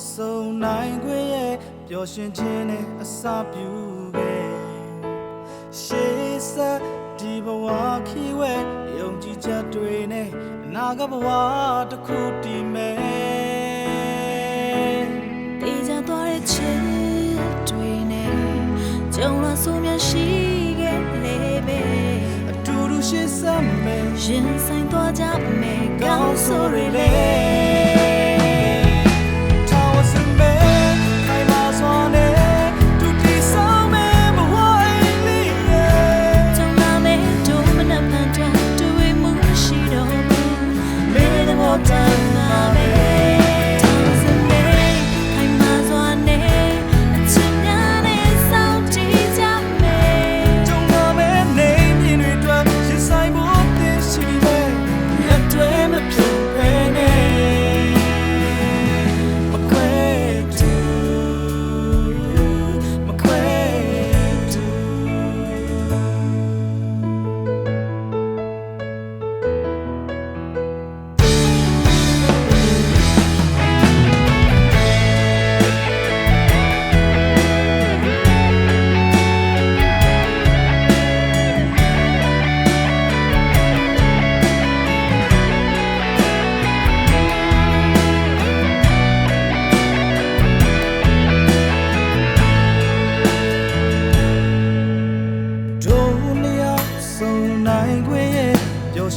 စုံနိုင်ခွင့်ရဲ့ပျော်ရွှင်ခြင်းနဲ့အစာပြုခဲ့ရှေးဆက်ဒီဘဝခီးဝဲယုံကြည်ချက်တွေနဲ့အနာဂတ်ဘဝတစ်ခုတည်မယ်တေးကြသွားတဲ့ချစ်တွေနဲ့ကြုံလာဆိုမြရှိခဲ့လေပဲအတူတူရှေးဆက်မယ်ရင်ဆိုင်သွားကြမယ်ကောကောင်းင်းဆိုဆိုရရလေ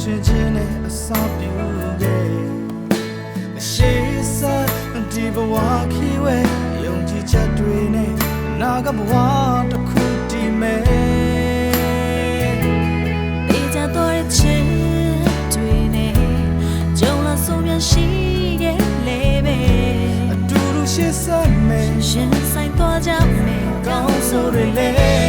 ရွှင်ခြင်းနဲ့အစာပြုခဲ့အရှိစားဒီဘဝခီးဝဲယုံကြည်ချက်တွေနဲ့အနာဂတ်ဘဝတစ်ခုတည်မယ်တေးကြသွားတဲ့ချစ်တွေနဲ့ကြုံလာဆိုမြရှိခဲ့လေပဲအတူတူရှေ့ဆက်မယ်ရင်ဆိုင်သွားကြမယ်ကောင်းဆိုရလေ